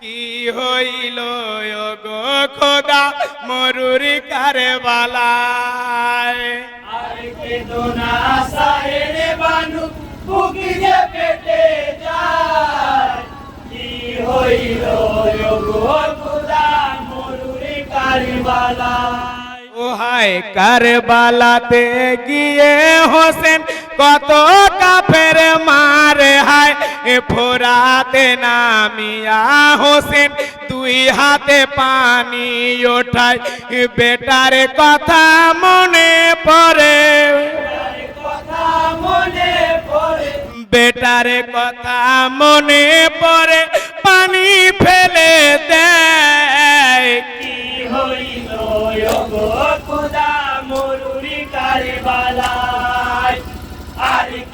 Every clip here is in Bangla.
কি হইল গো খোদা মরুরি কারে বালায় আর কেঁদো না বানু বুকি যে পেটে যায়। কি হইল গো খুদা মরুরি কারিবালায়? ও হায় কারবালাতে গিয়ে হোসেন কত কাফের মারে হায় ফোরাতে নামিয়া হোসেন তুই হাতে পানি ওঠায়। বেটার কথা মনে পড়ে। বেটার কথা মনে পড়ে, পানি ফেলে দেয়।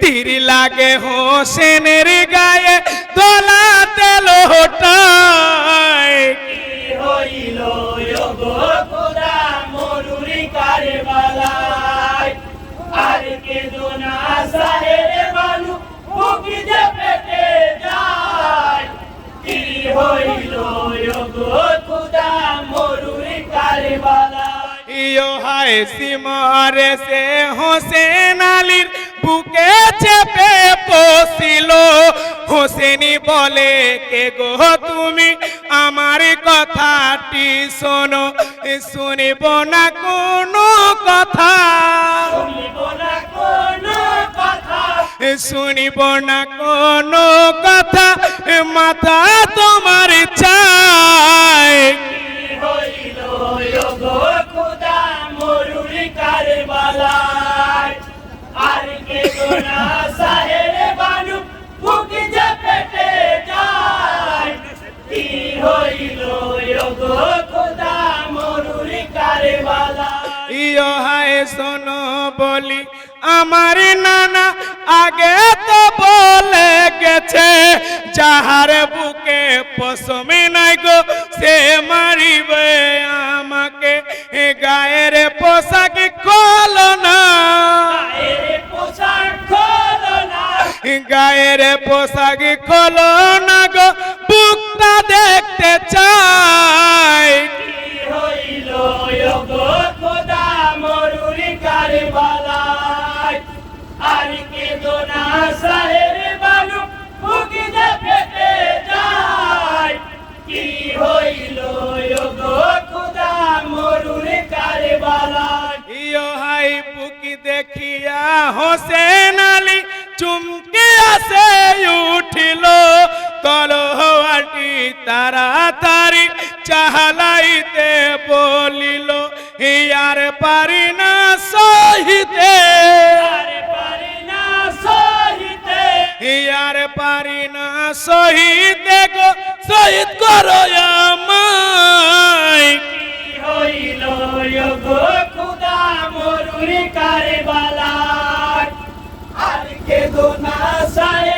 তীর লাগে হোসেনের গায়ে, দোলাতে লোটায়। হইল খোদা মরুরি কারবালায় আর কে দোনা সাহেরে বালু মুখি যে পেটে যায় কি হইল খোদা মরুরি কারবালায় ইয়ো হায় সিমরে সে হোসেন কে গো তুমি? আমার কথাটি শোনো শুনিব না কোনো কথা। শুনিব না কোনো কথা। শুনিব না কোনো কথা মাথা তোমার কারবালায় আর কে গোনা সাহেরে ইয়ো হায় শোনো বলি, আমার নানা আগে তো বলে গেছে, যাহার বুকে পশমে নাই গো, সে মারিবে আমাকে। গায়ের পোশাক খোলো না। গায়ের পোশাক খোলো না গো, বুকটা দেখতে চাই। দেখিয়া হোসেন আলী চুমকে আসে উঠিল কলহাটি তাড়াতাড়ি চাহলাইতে বলিল ইয়ার পারি না সহিতে। সহিতে গো শহীদ করো আমায়। হইল গো খুদা মরুরি কারবালায়। আর কে দোনা সায়ের